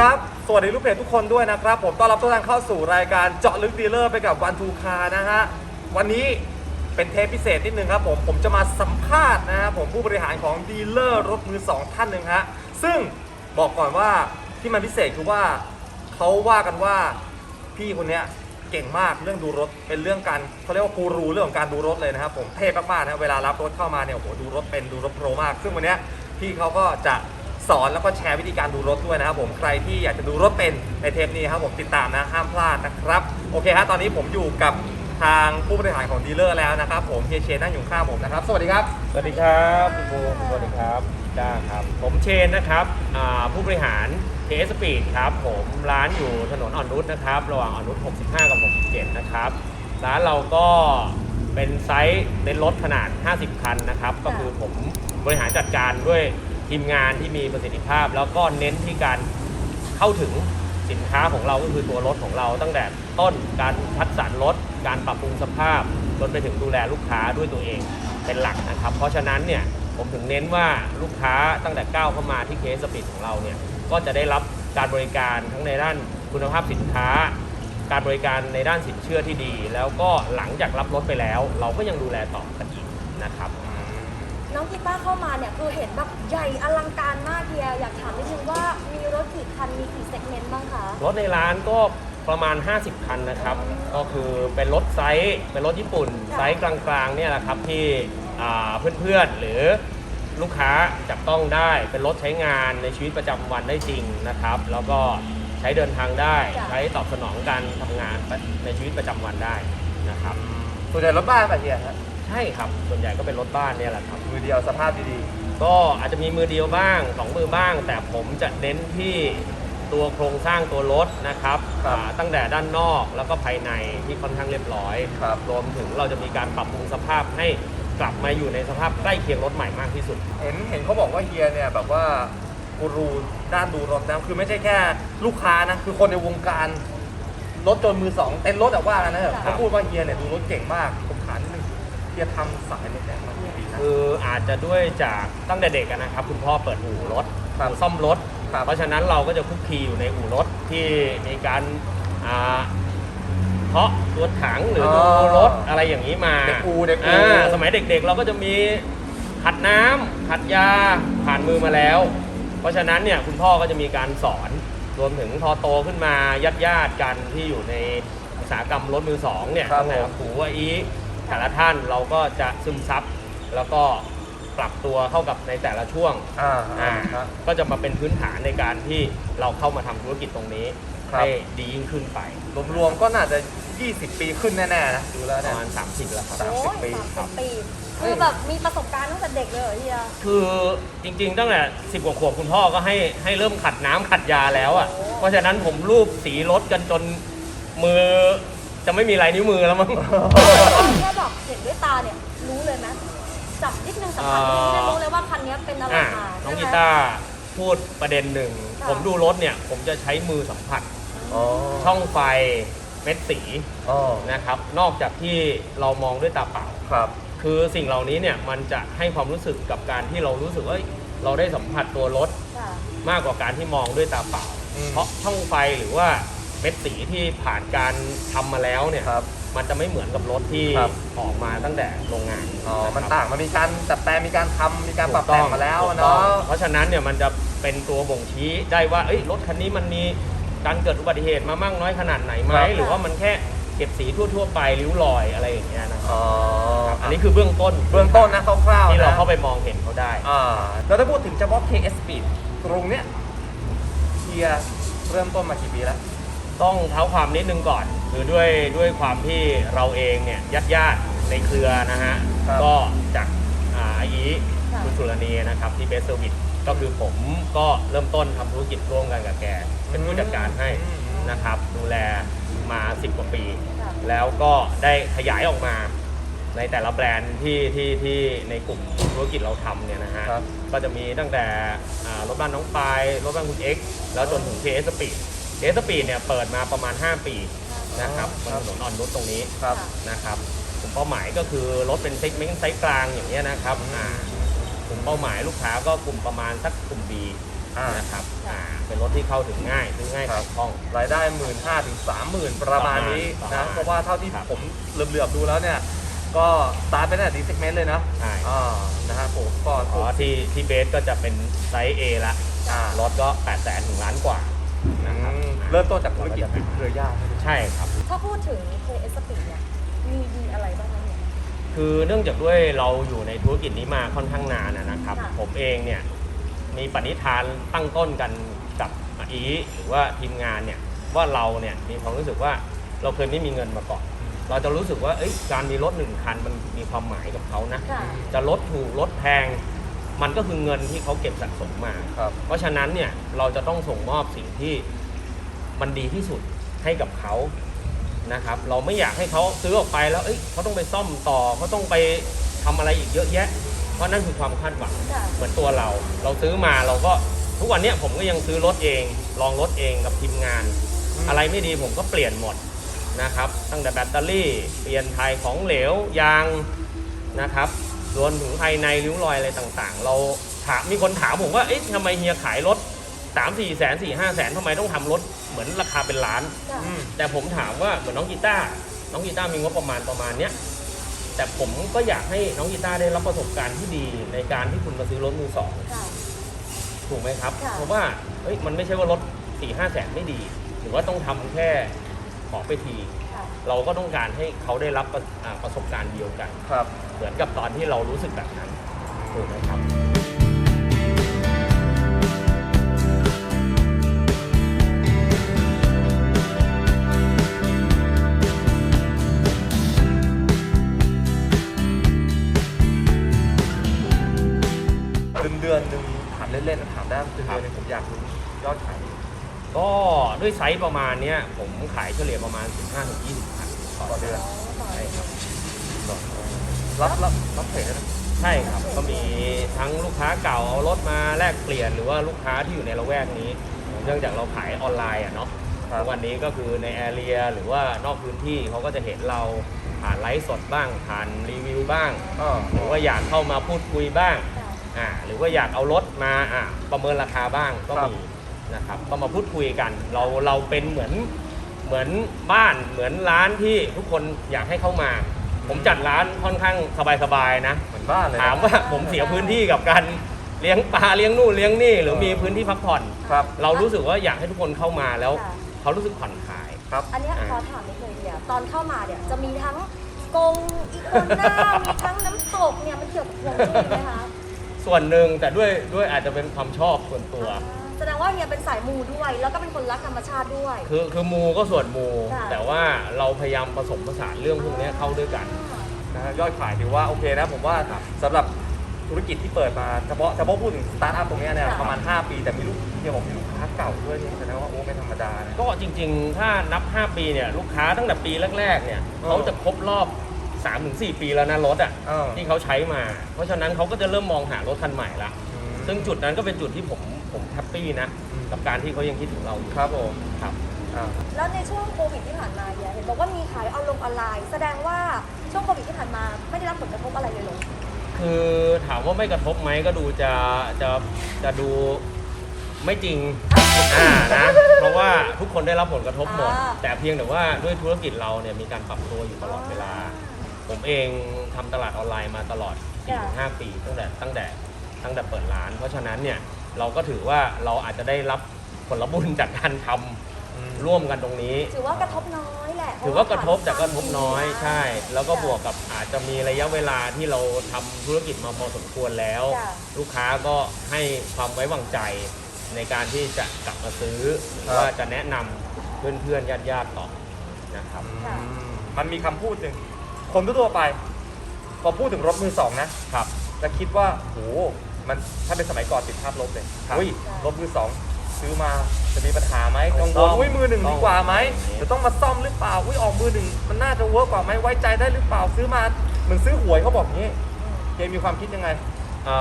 สดีครับ สวัสดีลูกเพจทุกคนด้วยนะครับ ผมต้อนรับทุกท่านเข้าสู่รายการเจาะลึกดีลเลอร์ไปกับวันทูคานะฮะ วันนี้เป็นเทปพิเศษนิดนึงครับผม ผมจะมาสัมภาษณ์นะฮะผมผู้บริหารของดีลเลอร์รถมือสองท่านหนึ่งฮะ ซึ่งบอกก่อนว่าที่มันพิเศษคือว่าเขาว่ากันว่าพี่คนเนี้ยเก่งมากเรื่องดูรถเป็นเรื่องการเขาเรียกว่ากูรูเรื่องของการดูรถเลยนะครับผมเทพมากๆนะเวลารับรถเข้ามาเนี่ยโอ้โหดูรถเป็นดูรถโปรมาก ซึ่งวันนี้พี่เขาก็จะ สอนแล้วก็แชร์วิธีการดูรถด้วยนะครับผมใครที่อยากจะดูรถเป็นในเทปนี้ครับผมติดตามนะห้ามพลาดนะครับโอเคฮะตอนนี้ผมอยู่กับทางผู้บริหารของดีลเลอร์แล้วนะครับผมเฮียเชนนั่งอยู่ข้างผมนะครับสวัสดีครับ สวัสดีครับคุณบูมสวัสดีครับจ้าครับ ผมเชนนะครับอ่าผู้บริหารเคสปีดครับผมร้านอยู่ถนนอ่อนนุชนะครับระหว่างอ่อนนุช65 กับ 67 นะครับร้านเราก็เป็นไซส์เป็นรถขนาด 50 คันนะครับ ก็คือผมบริหารจัดการด้วย ทีมงานที่มีประสิทธิภาพ แล้วก็เน้นที่การเข้าถึงสินค้าของเราก็คือตัวรถของเราตั้งแต่ต้นการคัดสรรรถ การปรับปรุงสภาพจนไปถึงดูแลลูกค้าด้วยตัวเองเป็นหลักนะครับ เพราะฉะนั้นเนี่ยผมถึงเน้นว่าลูกค้าตั้งแต่ก้าวเข้ามาที่เคสปิดของเราเนี่ยก็จะได้รับการบริการทั้งในด้านคุณภาพสินค้า การบริการในด้านสินเชื่อที่ดี แล้วก็หลังจากรับรถไปแล้ว เราก็ยังดูแลต่อกันอีกนะครับ น้องกีตาร์เข้ามาเนี่ยคือเห็นแบบใหญ่อลังการมากเฮียอยากถามนิดนึงว่ามีรถกี่คันมีกี่เซกเมนต์บ้างคะ รถในร้านก็ประมาณ 50 คันนะครับ ก็คือเป็นรถไซส์เป็นรถญี่ปุ่น ไซส์กลางๆเนี่ยแหละครับที่เพื่อนๆหรือลูกค้าจับต้องได้เป็นรถใช้งานในชีวิตประจำวันได้จริงนะครับ แล้วก็ใช้เดินทางได้ใช้ตอบสนองการทำงานในชีวิตประจำวันได้นะครับส่วนใหญ่รถบ้านป่ะเฮียฮะ ใช่ครับ ส่วนใหญ่ก็เป็นรถบ้านเนี่ยแหละครับ มือเดียวสภาพดีก็อาจจะมีมือเดียวบ้างสองมือบ้าง แต่ผมจะเน้นที่ตัวโครงสร้างตัวรถนะครับอ่าตั้งแต่ด้านนอกแล้วก็ภายในที่ค่อนข้างเรียบร้อย ๆ ครับ รวมถึงเราจะมีการปรับปรุงสภาพให้กลับมาอยู่ในสภาพใกล้เคียงรถใหม่มากที่สุด เห็นเห็นเขาบอกว่าเฮียเนี่ยแบบว่ากูรูด้านดูรถนะคือไม่ใช่แค่ลูกค้านะ คือคนในวงการรถจนมือสองเต้นรถแต่ว่ากันนะเถอะค่ะเขาพูดว่าเฮียเนี่ยดูรถเก่งมาก ผมถามนิดนึง เฮียทำสายรถแดงมากี่ปีนะ คืออาจจะด้วยจากตั้งแต่เด็กอะนะครับ คุณพ่อเปิดอู่รถครับ อู่ซ่อมรถ ครับ เพราะฉะนั้นเราก็จะคุกคีอยู่ในอู่รถที่มีการอ่าเพาะตัวถังหรือดูรถอะไรอย่างนี้มาเด็กอูเด็กอูอ่าสมัยเด็กๆ เราก็จะมีขัดน้ำขัดยาผ่านมือมาแล้ว เพราะฉะนั้นเนี่ยคุณพ่อก็จะมีการสอนรวมถึงพอโตขึ้นมาญาติญาติๆกันที่อยู่ในอุตสาหกรรมรถมือสองเนี่ยครับตั้งแต่ผมผูว่าอี แต่ละท่านเราก็จะซึมซับแล้วก็ปรับตัวเข้ากับในแต่ละช่วงอ่าอ่าครับ ก็จะมาเป็นพื้นฐานในการที่เราเข้ามาทำธุรกิจตรงนี้ครับ ให้ดียิ่งขึ้นไปรวมๆก็น่าจะ 20 ปีขึ้นแน่ๆนะดูแล้วปเนี่ยระมาณ30แล้วครับสามโอ้ยปีสามสิบปีคือแบบมีประสบการณ์ตั้งแต่เด็กเลยเหรอเฮียคือจริงๆตั้งแต่สิบกว่าขวบคุณพ่อก็ให้ให้เริ่มขัดน้ำขัดยาแล้วอะโอ้เพราะฉะนั้นผมรูปสีรถกันจนมือ จะไม่มีลายนิ้วมือแล้วมั้ง แค่แบบเห็นด้วยตาเนี่ยรู้เลยไหมจับนิดนึงสัมผัสนิดนึงเนี่ยรู้เลยว่าคันนี้เป็นอะไรอะมาน้องใช่กีไหมตาร์พูดประเด็นหนึ่งค่ะผมดูรถเนี่ย ผมจะใช้มือสัมผัส อ๋อช่องไฟเม็ดสีอ๋อนะครับ นอกจากที่เรามองด้วยตาเปล่า ครับ คือสิ่งเหล่านี้เนี่ยมันจะให้ความรู้สึกกับการที่เรารู้สึกว่าเอ้ยเราได้สัมผัสตัวรถ ค่ะ มากกว่าการที่มองด้วยตาเปล่า อืม เพราะช่องไฟหรือว่า เม็ดสีที่ผ่านการทำมาแล้วเนี่ย ครับ มันจะไม่เหมือนกับรถที่ครับ ออกมาตั้งแต่โรงงานอ๋อนะครับมันต่าง มันมีการดัดแปลงมีการทำมีการปรับถูแต่งองมาแล้วถูกต้เนาะองเพราะฉะนั้นเนี่ยมันจะเป็นตัวบ่งชี้ได้ว่าเอ้ยรถคันนี้มันมีการเกิดอุบัติเหตุมามั่งน้อยขนาดไหนไหมครับ หรือว่ามันแค่เก็บสีทั่ว ๆ ไปริ้วรอยอะไรอย่างเงี้ยนะครับอ๋ออันนี้คือเบื้องต้นเบื้องต้นนะคร่าวๆที่เรานะเข้าไปมองเห็นเขาได้ อ่าแล้วถ้าพูดถึงเฉพาะ KS Speed ตรงเนี้ยเทียร์เริ่มต้นมากี่ปีแล้ว ต้องเท้าความนิดนึงก่อน คือด้วยด้วยความที่เราเองเนี่ยญาติญาติๆในเครือนะฮะ ครับ ก็จากอาอาอีค่ะคุณสุรณีนะครับที่เบสเซอร์วิสก็คือผมก็เริ่มต้นทำธุรกิจร่วมกันกับแก เป็นผู้จัดการให้นะครับ ดูแลมา 10 กว่าปี ค่ะ แล้วก็ได้ขยายออกมาในแต่ละแบรนด์ที่ที่ที่ในกลุ่มธุรกิจเราทำเนี่ยนะฮะ ครับ ก็จะมีตั้งแต่อ่ารถบ้านน้องปายรถบ้านคุณเอ็กซ์แล้วจนถึง KS Speed KS Speed เนี่ยเปิดมาประมาณ 5 ปีนะครับบนถนนอ่อนนุชตรงนี้ครับนะครับกลุ่มเป้าหมายก็คือรถเป็นเซ็กเมนต์ไซส์กลางอย่างเงี้ยนะครับอ่ากลุ่มเป้าหมายลูกค้าก็กลุ่มประมาณสักกลุ่ม B อ่านนะครับค่ะอ่าเป็นรถที่เข้าถึงง่ายซื้อง่ายครัแตบกคล่อง รายได้หมื่นห้าถึงสามหมื่นประมาณนี้ประมานะณเพราะว่าเท่าที่ครับ ผมเหลือบๆดูแล้วเนี่ย ก็สตาร์ทไปตั้งแต่ดีเซกเมนต์เลยนะใช่อ่านะฮะผมก็อ๋อที่ที่เบสก็จะเป็นไซส์ A ละอ่ารถก็8 0 0 0 0ถึงล้านกว่าอื นะครับมเริ่มต้นจากธุรกิจปิดเครือญาติใช่ครับ ถ้าพูดถึง KS Speed เนี่ยมีดีอะไรบ้างไหมเนี่ย คือเนื่องจากด้วยเราอยู่ในธุรกิจนี้มาค่อนข้างนานนะนะครับ ค่ะ ผมเองเนี่ยมีปณิธานตั้งต้นกันกับอีหรือว่าทีมงานเนี่ยว่าเราเนี่ยมีความรู้สึกว่าเราเคยไม่มีเงินมาก่อน เราจะรู้สึกว่าเอ้ยการมีรถหนึ่งคันมันมีความหมายกับเขานะ ค่ะ จะลดถูกลดแพง มันก็คือเงินที่เขาเก็บสะสมมา ครับ เพราะฉะนั้นเนี่ยเราจะต้องส่งมอบสิ่งที่มันดีที่สุดให้กับเขานะครับ เราไม่อยากให้เขาซื้อออกไปแล้วเอ้ยเขาต้องไปซ่อมต่อเขาต้องไปทำอะไรอีกเยอะแยะ เพราะนั่นคือความคาดหวังค่ะเหมือนตัวเรา เราซื้อมาเราก็ทุกวันเนี้ยผมก็ยังซื้อรถเอง ลองรถเองกับทีมงานอืมอะไรไม่ดีผมก็เปลี่ยนหมดนะครับ ตั้งแต่แบตเตอรี่ เปลี่ยนไทยของเหลว ยางนะครับ รวมถึงภายในริ้วรอยอะไรต่างๆ เราถามมีคนถามผมว่าเอ๊ะทำไมเฮียขายรถ3 4แสน4 5แสนทำไมต้องทำรถเหมือนราคาเป็นล้านค่ะอืมแต่ผมถามว่าเหมือนน้องกีตาร์น้องกีตาร์มีงบประมาณประมาณเนี้ยแต่ผมก็อยากให้น้องกีตาร์ได้รับประสบการณ์ที่ดีในการที่คุณมาซื้อรถมือสองค่ะ ถูกไหมครับ ค่ะ เพราะว่าเฮ้ยมันไม่ใช่ว่ารถ4 5แสนไม่ดีหรือว่าต้องทำแค่ขอไปทีค่ะ เราก็ต้องการให้เขาได้รับประอ่าประสบการณ์เดียวกัน ครับ เหมือนกับตอนที่เรารู้สึกแบบนั้นถูกไหมครับ เดือนเดือนหนึ่งถามเล่นๆนะถามได้เดือนเดือนหนึงผมอยากรู้ยอดขาย ก็ด้วยไซส์ประมาณเนี้ยผมขายเฉลี่ยประมาณ 15-20คันต่อต่อเดืเดืออนนใช่ครับรับรับรับเทรดได้ไหมใช่ครับก็มีทั้งลูกค้าเก่าเอารถมาแลกเปลี่ยนหรือว่าลูกค้าที่อยู่ในละแวกนี้ เนื่องจากเราขายออนไลน์อะเนาะครับทุกวันนี้ก็คือในแอเรียหรือว่านอกพื้นที่เขาก็จะเห็นเราผ่านไลฟ์สดบ้าง ผ่านรีวิวบ้างอ๋อหรือว่าอยากเข้ามาพูดคุยบ้างค่ะอ่าหรือว่าอยากเอารถมาอ่าประเมินราคาบ้างก็ครับมี นะครับก็มาพูดคุยกัน เราเราเป็นเหมือนเหมือนบ้านเหมือนร้านที่ทุกคนอยากให้เข้ามา ผมจัดร้านค่อนข้างสบายๆนะ เหมือนบ้านเลยนะถามว่าผมเสียพื้นที่กับการเลี้ยงปลาเลี้ยงนู่นเลี้ยงนี่หรือเออมีพื้นที่พักผ่อน ครับ เรารู้สึกว่าอยากให้ทุกคนเข้ามาแล้วค่ะ เขารู้สึกผ่อนคลาย ครับ อันเนี้ยอ่า ขอถามนิดนึงเดียวตอนเข้ามาเนี่ยจะมีทั้งกงอีโคน่ามีทั้งน้ำตกเนี่ยมันเกี่ยวกับฮวงจุ้ยไหมคะส่วนหนึ่งแต่ด้วยด้วยอาจจะเป็นความชอบส่วนตัว อ่า แสดงว่าเนี่ยเป็นสายมูด้วย แล้วก็เป็นคนรักธรรมชาติด้วย คือคือมูก็ส่วนมู ค่ะ แต่ว่าเราพยายามผสมผสานเรื่องพวกนี้เข้าด้วยกัน นะฮะยอดขายถือว่าโอเคนะผมว่าสำหรับธุรกิจที่เปิดมาเฉพาะเฉพาะพูดถึงสตาร์ทอัพตรงเนี้ยเนี่ยค่ะ ประมาณ 5 ปีแต่มีลูกเฮียบอกมีลูกค้าเก่าด้วยนี่แสดงว่าโอ้ไม่ธรรมดานะ ก็จริงๆ ถ้านับ 5 ปีเนี่ยลูกค้าตั้งแต่ปีแรกๆเนี่ยเออ เขาจะครบรอบ 3-4 ปีแล้วนะรถอะเออที่เขาใช้มา เพราะฉะนั้นเขาก็จะเริ่มมองหารถคันใหม่ละ ซึ่งจุดนั้นก็เป็นจุดที่ผม ผมแฮปปี้นะ อืม กับการที่เขายังคิดถึงเราอยู่ครับผมครับ อ่า แล้วในช่วงโควิดที่ผ่านมาเนี่ยเห็นบอกว่ามีขายออนลงออนไลน์ แสดงว่าช่วงโควิดที่ผ่านมาไม่ได้รับผลกระทบอะไรเลยเหรอคือถามว่าไม่กระทบไหมก็ดูจะจะจะดูไม่จริงอ่านะเพราะว่าทุกคนได้รับผลกระทบหมดอ่าแต่เพียงแต่ว่าด้วยธุรกิจเราเนี่ยมีการปรับตัวอยู่ตลอดเวลา ผมเองทำตลาดออนไลน์มาตลอด4-5ปี ตั้งแต่ตั้งแต่ตั้งแต่เปิดร้าน เพราะฉะนั้นเนี่ย เราก็ถือว่าเราอาจจะได้รับผลบุญจากการทำร่วมกันตรงนี้ ถือว่ากระทบน้อยแหละถือว่ากระทบแต่กระทบน้อยะใช่ แล้วก็บวกกับอาจจะมีระยะเวลาที่เราทำธุรกิจมาพอสมควรแล้ว จ้ะ ลูกค้าก็ให้ความไว้วางใจในการที่จะกลับมาซื้อหรือครับว่าจะแนะนำเพื่อนๆญาติๆต่อนะครับ ค่ะอืมมันมีคำพูดหนึ่งคนทั่วๆไป พอพูดถึงรถมือสองนะครับ จะคิดว่าโห มันถ้าเป็นสมัยก่อนติดภาพลบเลยครับอุ้ยรถมือสองซื้อมาจะมีปัญหาไหมต้กัองงวซ่ลอมอุ้ยมือหนึ่งต้องดีกว่าไหมอย่างนี้ จะต้องมาซ่อมหรือเปล่าอุ้ยออกมือหนึ่งมันน่าจะเวิร์กกว่าไหมไว้ใจได้หรือเปล่าซื้อมาเหมือนซื้อหวยเขาบอกงี้เกมมีความคิดยังไง เอ่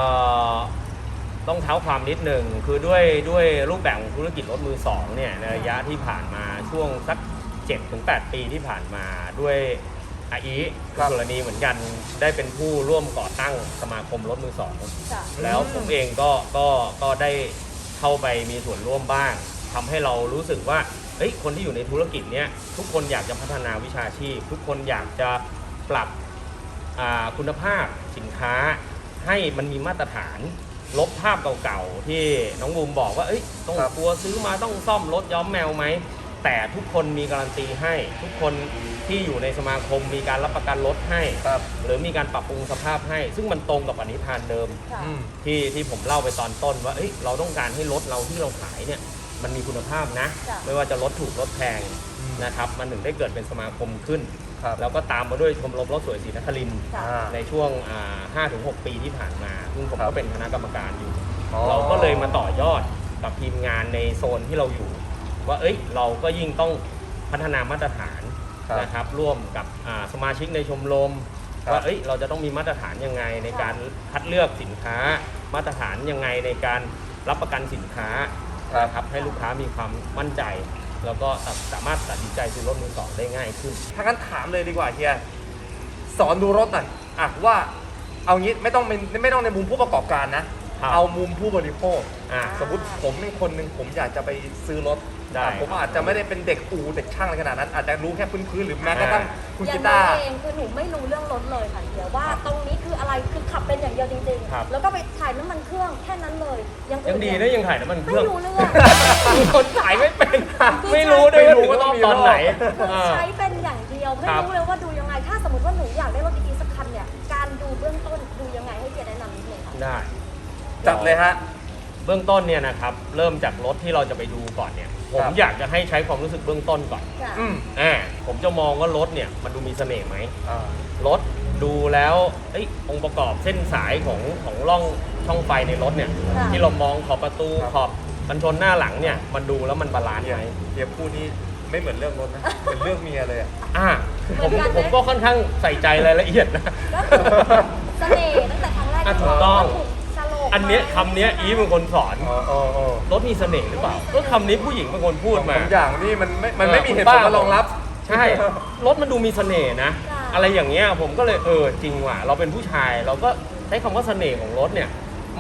อต้องเท้าความนิดหนึ่งคือด้วยด้วยรูปแบบของธุรกิจรถมือสองเนี่ยในระยะที่ผ่านมาช่วงสัก7-8ถึง8ปีที่ผ่านมาด้วย อาอีครับสุรณีเหมือนกันได้เป็นผู้ร่วมก่อตั้งสมาคมรถมือสองจ้ะแล้วผมเองก็ก็ก็ได้ทเข้าไปมีส่วนร่วมบ้างทำให้เรารู้สึกว่าเอ้ยคนที่อยู่ในธุรกิจเนี้ยทุกคนอยากจะพัฒนาวิชาชีพ ทุกคนอยากจะปรับอ่าคุณภาพสินค้า ให้มันมีมาตรฐาน ลบภาพเก่าๆที่น้องบูมบอกว่าเอ้ยต้องครับ กลัวซื้อมาต้องซ่อมรถย้อมแมวไหม แต่ทุกคนมีการันตีให้ ทุกคนที่อยู่ในสมาคมมีการรับประกันรถให้ ครับหรือมีการปรับปรุงสภาพให้ ซึ่งมันตรงกับปณิธานเดิม ค่ะ อืม ที่ที่ผมเล่าไปตอนต้นว่าเอ้ยเราต้องการให้รถเราที่เราขายเนี่ยมันมีคุณภาพนะ จ้ะ ไม่ว่าจะรถถูกรถแพงอืม นะครับ มันถึงได้เกิดเป็นสมาคมขึ้น ครับแล้วก็ตามมาด้วยชมรมรถสวยศรีนครินทร์ค่ะ อ่า ในช่วงอ่า5-6 ปีที่ผ่านมาซึ่งผมครัก็บ เป็นคณะกรรมการอยู่ อ๋อ เราก็เลยมาต่อยอดกับทีมงานในโซนที่เราอยู่ ว่าเอ้ยเราก็ยิ่งต้องพัฒนามาตรฐานครับนะครับร่วมกับอ่าสมาชิกในชมรมครับว่าเอ้ยเราจะต้องมีมาตรฐานยังไงในการคัดเลือกสินค้า มาตรฐานยังไงในการรับประกันสินค้าครับ นะครับให้ลูกค้ามีความมั่นใจ แล้วก็สามารถตัดสินใจซื้อรถมือสองได้ง่ายขึ้น ถ้างั้นถามเลยดีกว่าเฮียสอนดูรถหน่อยอะว่าเอางี้ไม่ต้องเป็นไม่ต้องในมุมผู้ประกอบการนะ ครับเอามุมผู้บริโภค อ่า สมมติผมเป็นคนหนึ่งผมอยากจะไปซื้อรถได้อะผมอาจจะไม่ได้เป็นเด็กอูเด็กช่างอะไรขนาดนั้น อาจจะรู้แค่พื้นๆหรือแม้กระทั่งคุณอย่ากีงตาเราร์เองคือหนูไม่รู้เรื่องรถเลยค่ะเดี๋ยวว่าตรงนี้คืออะไรคือขับเป็นอย่างเดียวจริงครับ ๆ แล้วก็ไปถ่ายน้ำมันเครื่องแค่นั้นเลยยังอื่ยังนดีเนี่นะยังถ่ายน้ำมันเคไม่รื่องรู้เรื่องมีคนถ่ายไม่เป็นคือไม่รู้ด้วยไม่รู้ว่าว่าต้ต้อองงมีตอนไหนรอบคืออ่า ใช้เป็นอย่างเดียวไม่ครับ รู้เลยว่าดูยังไง ถ้าสมมติว่าหนูอยากได้รถดีๆสักคันเนี่ยการดูเบื้องต้นดูยังไงให้เกียรติแนะนำนิดนึงค่ะ ได้ จัดเลยฮะ เบื้องต้นเนี่ยนะครับ เริ่มจากรถที่เราจะไปดูก่อนเนี่ย ผมครับอยากจะให้ใช้ความรู้สึกเบื้องต้นก่อนค่ะอืมอ่าผมจะมองว่ารถเนี่ยมันดูมีเสน่ห์ไหม อ่า รถดูแล้วเอ้ยองค์ประกอบเส้นสายของของร่องช่องไฟในรถเนี่ย ค่ะ ที่เรามองขอบประตูครับ ขอบกันชนหน้าหลังเนี่ย มันดูแล้วมันบาลานซ์เฮียไหมเฮียพูดนี่ไม่เหมือนเรื่องรถนะ เป็นเรื่องเมียเลยอะ อ่าเหผมือมนกันไหม ผมก็ค่อนข้างใส่ใจรายละเอียดนะ ก็คือเสน่ห์ตั้งแต่ครั้งแรกอะที่ถูกต้อง ถูกฉลก อันเนี้ยคำเนี้ยอีฟเป็นคนสอนอ๋ออ๋ออ๋อรถมีเสน่ห์หรือเปล่าก็คำนี้ผู้หญิงเป็นคนพูดมา บางอย่างนี่มันไม่มันไม่เออมีเหตุคุณผลป้ามมารองรับ ใช่ รถมันดูมีเสน่ห์นะอะไรอย่างเงี้ยผมก็เลยเออจริงว่ะ เราเป็นผู้ชายเราก็ใช้คำว่าเสน่ห์ของรถเนี่ย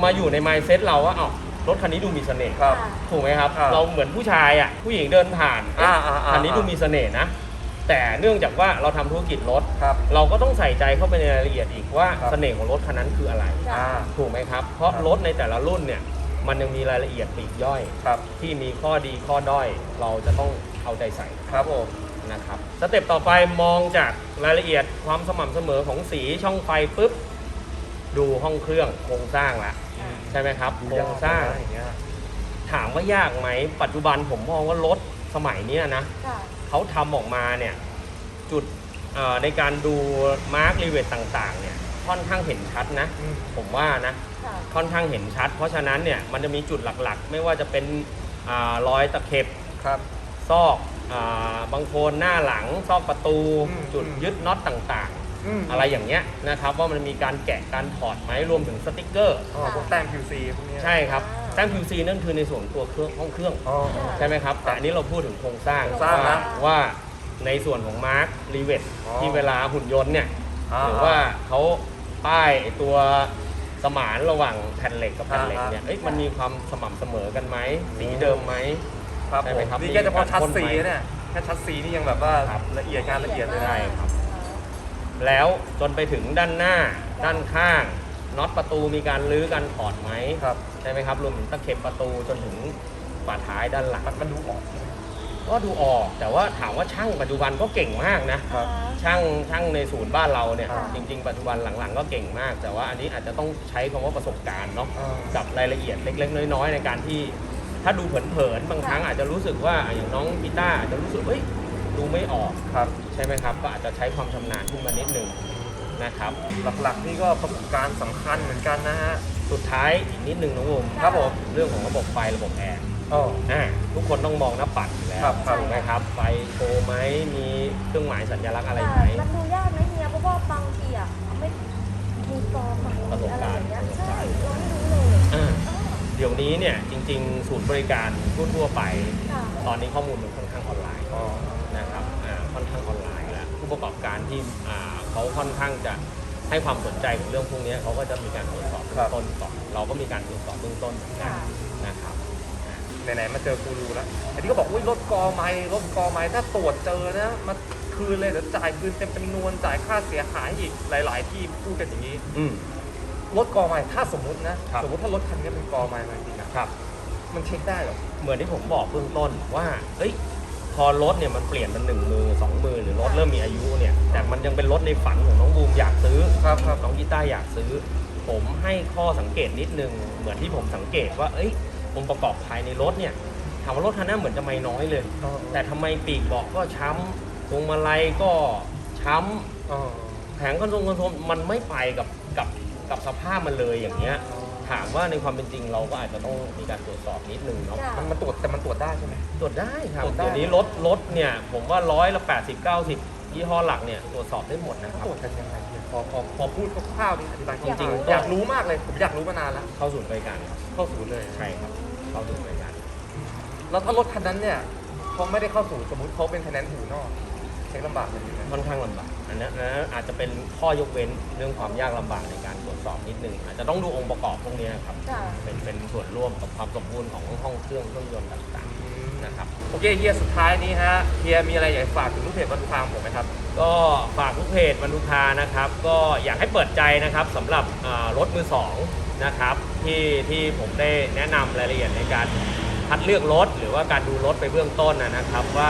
มาอยู่ใน mindset เราว่าเอ้ารถคันนี้ดูมีเสน่ห์ครับค่ะถูกไหมครับ อ่าเราเหมือนผู้ชายอะผู้หญิงเดินผ่านเอ๊ะอ่าอ่าอ่า คันนี้ดูมีเสน่ห์นะ แต่เนื่องจากว่าเราทำธุรกิจรถ ครับ เราก็ต้องใส่ใจเข้าไปในรายละเอียดอีกว่าครับเสน่ห์ของรถคันนั้นคืออะไรค่ะอ่า ถูกไหมครับ เพราะครับ รถในแต่ละรุ่นเนี่ยมันยังมีรายละเอียดปลีกย่อย ครับ ที่มีข้อดีข้อด้อย เราจะต้องเอาใจใส่ครับผม นะครับสเต็ปต่อไปมองจากรายละเอียดความสม่ำเสมอของสีช่องไฟปุ๊บดูห้องเครื่องโครงสร้างละค่ะใช่ไหมครับดูโครยากงสร้างนะอย่างเงี้ยถามว่ายากไหมปัจจุบันผมมองว่ารถสมัยเนี้ยนะ ค่ะ เขาทำออกมาเนี่ยจุดเอ่อในการดูมาร์กรีเวทต่างๆเนี่ยค่อนข้างเห็นชัดนะอืมผมว่านะค่ะค่อนข้างเห็นชัด เพราะฉะนั้นเนี่ยมันจะมีจุดหลักๆ ไม่ว่าจะเป็นอารอยตะเข็บครับซอกอาบางโคนหน้าหลังซอกประตูอืมจุดอืมยึดน็อตต่างมๆอะไรอย่างเงี้ยนะครับว่ามันมีการแกะการถอดไหมรวมถึงสติกเกอร์อ๋อพวกแต้ม QC พวกเนี้ยใช่ครับอ่า แต้ม QC นั่นคือในส่วนตัวเครื่องห้องเครื่องอ๋อ ใช่ไหมครับ แต่อันนี้เราพูดถึงโครงสร้างโครงสร้างนะว่าว่าในส่วนของมาร์ครีเวทอ๋อ ที่เวลาหุ่นยนต์เนี่ยอ่าหรือว่าเขาป้ายไอ้ตัวสมานระหว่างแผ่นเหล็กกับแผ่นเหล็กเนี่ยอ่าเอ้ยมันมีความสม่ำเสมอกันไหมสีเดิมไหม ครับใช่ผไหมมครับนี่แค่เฉพาะมีการชัดพ่นซีไหมเนี่ยแค่ชัดซีนี่ยังแบบว่าครับ ละเอียดงานละเอียดเลยใช่นะครับ แล้วจนไปถึงด้านหน้าด้านข้างน็อตประตูมีการลื้อการถอดไหมครับใช่ไหมครับรวมถึงตะเข็บประตูจนถึงฝาท้ายด้านหลังมันมันดูออกก็ดูออกแต่ว่าถามว่าช่างปัจจุบันก็เก่งมากนะครับช่างช่างในศูนย์บ้านเราเนี่ยอ่าจริง ๆ ปัจจุบันหลังๆ ก็เก่งมาก แต่ว่าอันนี้อาจจะต้องใช้คำว่าประสบการณ์เนาะอ่ากับรายละเอียดเล็ก ๆ น้อยๆในการที่ ถ้าดูเผินๆบางครั้งอาจจะรู้สึกว่าอย่างน้องกีตาร์อาจจะรู้สึกเฮ้ยดูไม่ออกครับใช่ไหมครับ ก็อาจจะใช้ความชำนาญขึ้นมานิดนึงนะครับ หลักๆนี่ก็ประสบการณ์สำคัญเหมือนกันนะฮะ สุดท้ายอีกนิดนึงน้องวมครับผมเรื่องของระบบไฟระบบแอร์อ๋อ อ่าทุกคนต้องมองหน้าปัดอยู่แล้วครับครับ ถูกไหมครับ ไฟโชว์ไหมมีเครื่องหมายสัญลักษณ์อะไรไหม มันดูยากไหมเนี่ยเพราะว่าบางทีอะไม่มีฟอร์มอะประสบอะไรการณ์อย่างเงี้ยประสบใช่การณ์เราไม่รู้เลยอ่าเดี๋ยวนี้เนี่ยจริงๆ ศูนย์บริการทั่วๆไป ค่ะตอนนี้ข้อมูลมันค่อนข้างออนไลน์อ๋อนะครับอ่าค่อนข้างออนไลน์แล้วผู้ประกอบการที่อ่าเขาค่อนข้างจะ ให้ความสนใจกับเรื่องพวกนี้เขาก็จะมีการตรวจสอบเบื้องต้นก่อนเราก็มีการตรวจสอบเบื้องต้นเหมือนกันค่ะนะครับไหนๆมาเจอกูรูแล้วไอ้ที่ก็บอกอุ้ยรถกอไม้รถกอไม้ถ้าตรวจเจอนะมาคืนเลยเดี๋ยวจ่ายคืนเต็มจำนวนจ่ายค่าเสียหายอีกหลาย ๆ ที่พูดกันอย่างนี้อืมรถกอไม้ถ้าสมมุตินะครับสมมติถ้ารถคันนี้เป็นกอไม้มาจริงๆนะครับ มันเช็คได้เหรอเหมือนที่ผมบอกเบื้องต้นว่าเอ้ยพ อรถเนี่ยมันเปลี่ยนเป็นหนึ่งมือสองมือหรือรถเริ่มมีอายุเนี่ยแต่มันยังเป็นรถในฝันของน้องบูมอยากซื้อครับครับน้องกีตาร์อยากซื้อ ผมให้ข้อสังเกตนิดนึงเหมือนที่ผมสังเกตว่าเอ้ยองค์ประกอบภายในรถเนี่ยถามว่ารถคันนั้นเหมือนจะไม่น้อยเลย แต่ทำไมปีกเบาะก็ช้ำพวงมาลัยก็ช้ำอ๋อแผงคอนโซลคอนโซลมันไม่ไปกับกับกับสภาพมันเลยอย่างเงี้ย ถามว่าในความเป็นจริงเราก็อาจจะต้องมีการตรวจสอบนิดนึงเนาะค่ะมันมันตรวจแต่มันตรวจได้ใช่ไหมตรวจได้ครับตรวจได้ เดี๋ยวนี้รถรถเนี่ยผมว่าร้อยละแปดสิบเก้าสิบยี่ห้อหลักเนี่ยตรวจสอบได้หมดนะครับ ตรวจกันยังไงเนี่ยพอพอพอพูดคร่าวๆนี่อธิบายจริงๆ อยากรู้มากเลย ผมอยากรู้มานานแล้ว เข้าศูนย์บริการครับเข้าศูนย์เลย ใช่ครับเข้าศูนย์บริการแล้วถ้ารถคันนั้นเนี่ยเขาไม่ได้เข้าศูนย์สมมติเขาเป็นคะแนนหูนอก เช็คลำบากเลยนะค่อนข้างลำบากอันนั้นอันนั้นอาจจะเป็นข้อยกเว้นเรื่องความยากลำบากในการตรวจสอบนิดนึงอาจจะต้องดูองค์ประกอบพวกนี้ครับค่ะเป็นเป็นส่วนร่วมกับความสมบูรณ์ของห้องเครื่องเครื่องยนต์ต่างๆ นะครับโอเคเฮียสุดท้ายนี้ฮะเฮียมีอะไรอยากฝากถึงลูกเพจบรรทุกทางผมไหมครับ ก็ฝากทุกเพจบรรทุกคานะครับ ก็อยากให้เปิดใจนะครับสำหรับอ่ารถมือสองนะครับที่ที่ผมได้แนะนำรายละเอียดในการคัดเลือกรถหรือว่าการดูรถไปเบื้องต้นนะนะครับ ว่า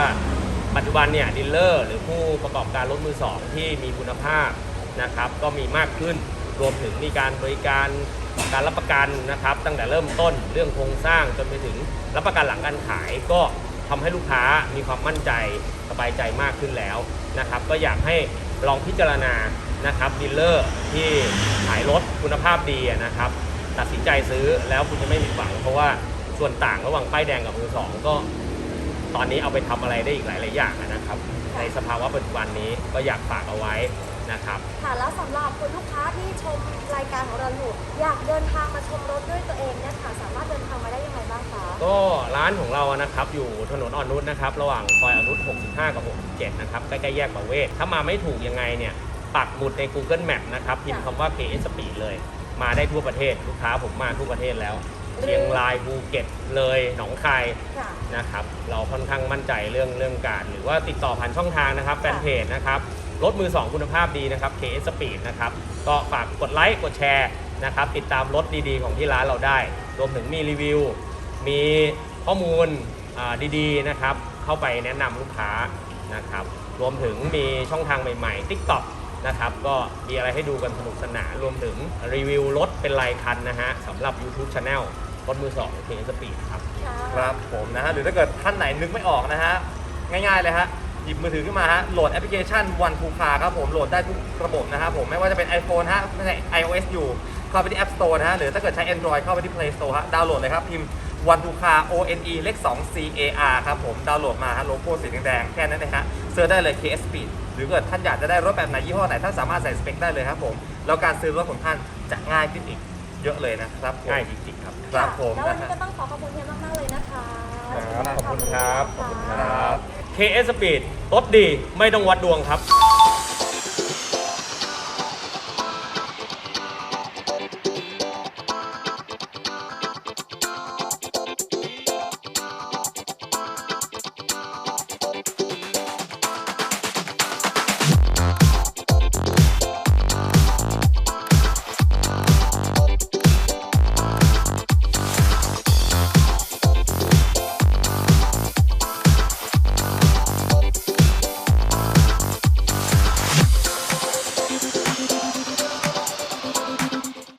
ปัจจุบันเนี่ยดีลเลอร์หรือผู้ประกอบการรถมือสองที่มีคุณภาพนะครับก็มีมากขึ้นรวมถึงมีการบริการการรับประกันนะครับ ตั้งแต่เริ่มต้นเรื่องโครงสร้างจนไปถึงรับประกันหลังการขายก็ทำให้ลูกค้ามีความมั่นใจสบายใจมากขึ้นแล้วนะครับ ก็อยากให้ลองพิจารณานะครับดีลเลอร์ที่ขายรถคุณภาพดีนะครับ ตัดสินใจซื้อแล้วคุณจะไม่ผิดหวังเพราะว่าส่วนต่างระหว่างป้ายแดงกับมือสองก็ ตอนนี้เอาไปทำอะไรได้อีกหลาย ๆ อย่างอะนะครับ ในสภาวะปัจจุบันนี้ก็อยากฝากเอาไว้นะครับค่ะแล้วสำหรับคุณลูกค้าที่ชมรายการของเราอยู่อยากเดินทางมาชมรถด้วยตัวเองเนี่ยค่ะสามารถเดินทางมาได้ยังไงบ้างคะก็ร้านของเราอะนะครับอยู่ถนนอ่อนนุชนะครับระหว่างซอยอ่อนนุช65 กับ 67 นะครับใกล้ๆแยกประเวศถ้ามาไม่ถูกยังไงเนี่ยปักหมุดใน Google Map นะครับพิมพ์คำว่า KS Speed เลย มาได้ทั่วประเทศลูกค้าผมมาทั่วประเทศแล้ว เชียงรายภูเก็ตเลยหนองคายค่ะนะครับ เราค่อนข้างมั่นใจเรื่องเรื่องการ หรือว่าติดต่อผ่านช่องทางนะครับแฟนเพจนะครับรถมือ 2 คุณภาพดีนะครับ KS Speed นะครับ ก็ฝากกดไลค์กดแชร์นะครับ ติดตามรถดีๆ ของที่ร้านเราได้ รวมถึงมีรีวิว มีข้อมูลอ่าดีๆนะครับ เข้าไปแนะนำลูกค้านะครับ รวมถึงมีช่องทางใหม่ๆ TikTok นะครับ ก็มีอะไรให้ดูกันสนุกสนาน รวมถึงรีวิวรถเป็นรายคันนะฮะสำหรับ YouTube Channel รถมือ2 KS Speed ครับค่ะครับผมนะฮะหรือถ้าเกิดท่านไหนนึกไม่ออกนะฮะง่ายๆเลยฮะหยิบมือถือขึ้นมาฮะโหลดแอปพลิเคชัน One to Car ครับผมโหลดได้ทุกระบบนะครับผมไม่ว่าจะเป็น iPhone ฮะไม่ใช่ iOS อยู่เข้าไปที่ App Store นะฮะหรือถ้าเกิดใช้ Android เข้าไปที่ Play Store ฮะดาวน์โหลดเลยครับพิมพ์ One to Car O N E เลข2 C A R ครับผมดาวน์โหลดมาฮะโลโก้สีแดงๆแค่นั้นเลยฮะเซิร์ชได้เลย KS Speed หรือเกิดท่านอยากจะได้รถแบบไหนยี่ห้อไหนท่านสามารถใส่สเปคได้เลยครับผมแล้วการซื้อรถของท่านจะง่ายขึ้นอีก เยอะเลยนะครับผมง่ายจริงๆครับ ครับผมแล้ววันนะนี้ฮะ ก็ต้องขอขอบคุณเฮียมากๆเลยนะคะครับขอบคุณครับขอบคุณครับ KS Speed รถดีไม่ต้องวัดดวงครับ